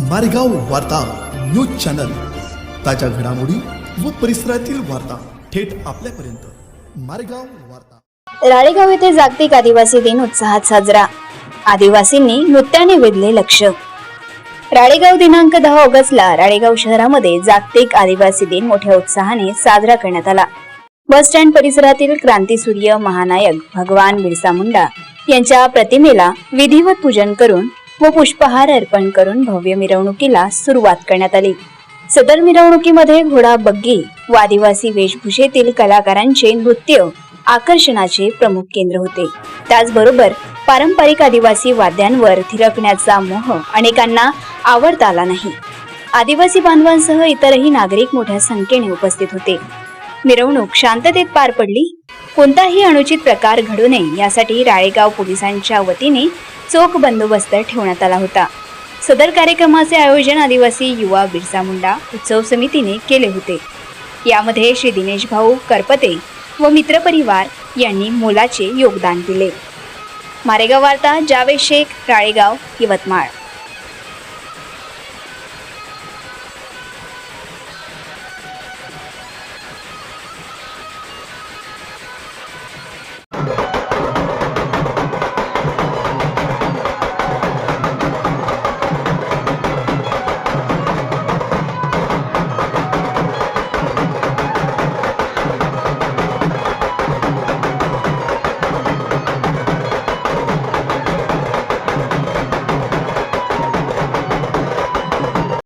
मारेगाव वार्ता news channel. ताज्या घडामोडी व परिसरातील वार्ता थेट आपल्यापर्यंत. मारेगाव वार्ता. राळेगाव येथे जागतिक आदिवासी दिन उत्साहात साजरा. आदिवासींनी नृत्याने वेधले लक्ष. राळेगाव दिनांक दहा ऑगस्टला राळेगाव शहरामध्ये जागतिक आदिवासी दिन मोठ्या उत्साहाने साजरा करण्यात आला. बस स्टँड परिसरातील क्रांतीसूर्य महानायक भगवान बिरसा मुंडा यांच्या प्रतिमेला विधिवत पूजन करून व पुष्पहार अर्पण करून भव्य मिरवणुकीला सुरुवात करण्यात आली. सदर मिरवणुकीमध्ये घोडा बग्गी व आदिवासी वेशभूषेतील कलाकारांचे नृत्य आकर्षणाचे प्रमुख केंद्र होते. त्याचबरोबर पारंपरिक आदिवासी वाद्यांवर थिरकण्याचा मोह अनेकांना आवडता आला नाही. आदिवासी बांधवांसह इतरही नागरिक मोठ्या संख्येने उपस्थित होते. मिरवणूक शांततेत पार पडली कोणताही अनुचित प्रकार घडू नये यासाठी राळेगाव पोलिसांच्या वतीने चोख बंदोबस्त ठेवण्यात आला होता. सदर कार्यक्रमाचे आयोजन आदिवासी युवा बिरसा मुंडा उत्सव समितीने केले होते. यामध्ये श्री दिनेश भाऊ करपते व मित्रपरिवार यांनी मोलाचे योगदान दिले. मारेगाव वार्ता जावेद शेख राळेगाव यवतमाळ.